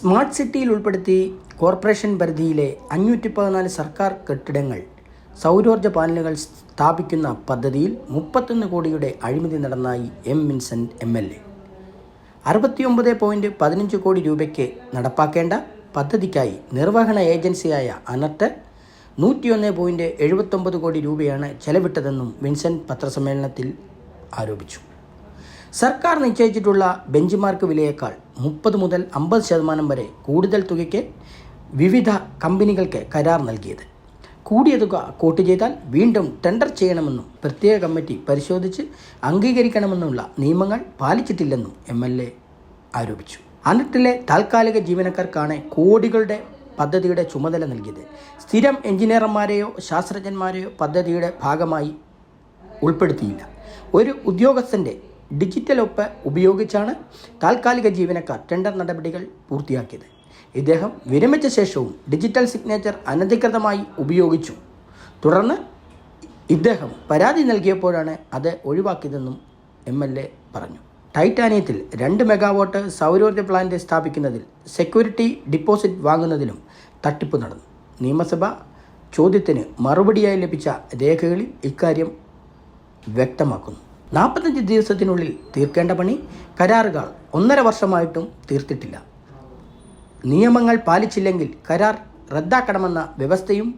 Smart സിറ്റിയിൽ ഉൾപ്പെടുത്തി corporation പരിധിയിലെ അഞ്ഞൂറ്റി പതിനാല് സർക്കാർ കെട്ടിടങ്ങൾ സൗരോർജ പാനലുകൾ സ്ഥാപിക്കുന്ന പദ്ധതിയിൽ മുപ്പത്തൊന്ന് കോടിയുടെ അഴിമതി നടന്നായി M Vincent M L A. അറുപത്തിയൊമ്പത് പതിനഞ്ച് കോടി രൂപയ്ക്ക് നടപ്പാക്കേണ്ട പദ്ധതിക്കായി നിർവഹണ ഏജൻസിയായ അനർട്ട് നൂറ്റിയൊന്ന് പോയിന്റ് എഴുപത്തൊമ്പത് കോടി രൂപയാണ് ചെലവിട്ടതെന്നും വിൻസെന്റ് പത്രസമ്മേളനത്തിൽ ആരോപിച്ചു. സർക്കാർ നിശ്ചയിച്ചിട്ടുള്ള ബെഞ്ച് മാർക്ക് വിലയേക്കാൾ മുപ്പത് മുതൽ അമ്പത് ശതമാനം വരെ കൂടുതൽ തുകയ്ക്ക് വിവിധ കമ്പനികൾക്ക് കരാർ നൽകിയത്. കൂടിയ തുക കോട്ട് ചെയ്താൽ വീണ്ടും ടെൻഡർ ചെയ്യണമെന്നും പ്രത്യേക കമ്മിറ്റി പരിശോധിച്ച് അംഗീകരിക്കണമെന്നുള്ള നിയമങ്ങൾ പാലിച്ചിട്ടില്ലെന്നും എം എൽ എ ആരോപിച്ചു. അനട്ടിലെ താൽക്കാലിക ജീവനക്കാർക്കാണ് കോടികളുടെ പദ്ധതിയുടെ ചുമതല നൽകിയത്. സ്ഥിരം എഞ്ചിനീയർമാരെയോ ശാസ്ത്രജ്ഞന്മാരെയോ പദ്ധതിയുടെ ഭാഗമായി ഉൾപ്പെടുത്തിയില്ല. ഒരു ഉദ്യോഗസ്ഥന്റെ ഡിജിറ്റൽ ഒപ്പ് ഉപയോഗിച്ചാണ് താൽക്കാലിക ജീവനക്കാർ ടെൻഡർ നടപടികൾ പൂർത്തിയാക്കിയത്. ഇദ്ദേഹം വിരമിച്ച ശേഷവും ഡിജിറ്റൽ സിഗ്നേച്ചർ അനധികൃതമായി ഉപയോഗിച്ചു. തുടർന്ന് ഇദ്ദേഹം പരാതി നൽകിയപ്പോഴാണ് അത് ഒഴിവാക്കിയതെന്നും എം എൽ എ പറഞ്ഞു. ടൈറ്റാനിയത്തിൽ രണ്ട് മെഗാവാട്ട് സൗരോർജ പ്ലാന്റ് സ്ഥാപിക്കുന്നതിൽ സെക്യൂരിറ്റി ഡിപ്പോസിറ്റ് വാങ്ങുന്നതിലും തട്ടിപ്പ് നടന്നു. നിയമസഭ ചോദ്യത്തിന് മറുപടിയായി ലഭിച്ച രേഖകളിൽ ഇക്കാര്യം വ്യക്തമാക്കുന്നു. നാൽപ്പത്തഞ്ച് ദിവസത്തിനുള്ളിൽ തീർക്കേണ്ട പണി കരാറുകൾ ഒന്നര വർഷമായിട്ടും തീർത്തിട്ടില്ല. നിയമങ്ങൾ പാലിച്ചില്ലെങ്കിൽ കരാർ റദ്ദാക്കണമെന്ന വ്യവസ്ഥയും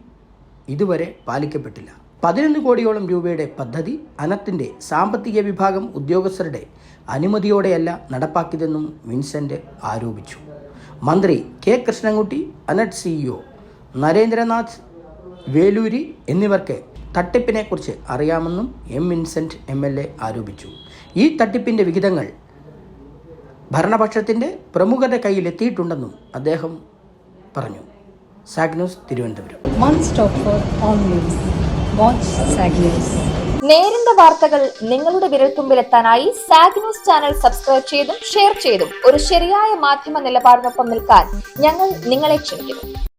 ഇതുവരെ പാലിക്കപ്പെട്ടില്ല. പതിനൊന്ന് കോടിയോളം രൂപയുടെ പദ്ധതി അനത്തിന്റെ സാമ്പത്തിക വിഭാഗം ഉദ്യോഗസ്ഥരുടെ അനുമതിയോടെയല്ല നടപ്പാക്കിയതെന്നും വിൻസെന്റ് ആരോപിച്ചു. മന്ത്രി കെ കൃഷ്ണൻകുട്ടി അനറ്റ് സിഇഒ നരേന്ദ്രനാഥ് വേലൂരി എന്നിവർക്ക് തട്ടിപ്പിനെക്കുറിച്ച് അറിയാമെന്നും M Vincent M L A ആരോപിച്ചു. ഈ തട്ടിപ്പിന്റെ വിഹിതങ്ങൾ ഭരണപക്ഷത്തിന്റെ പ്രമുഖരുടെ കയ്യിൽ എത്തിയിട്ടുണ്ടെന്നും അദ്ദേഹം പറഞ്ഞു. SAG news Thiruvananthapuram. One stop for all news. Watch SAG നേരിന്റെ വാർത്തകൾ നിങ്ങളുടെ വിരൽത്തുമ്പിലെത്താനായി സാഗ് ന്യൂസ് ചാനൽ സബ്സ്ക്രൈബ് ചെയ്തും ഷെയർ ചെയ്തും ഒരു ശരിയായ മാധ്യമ നിലപാടിനൊപ്പം നിൽക്കാൻ ഞങ്ങൾ നിങ്ങളെ ക്ഷണിക്കുന്നു.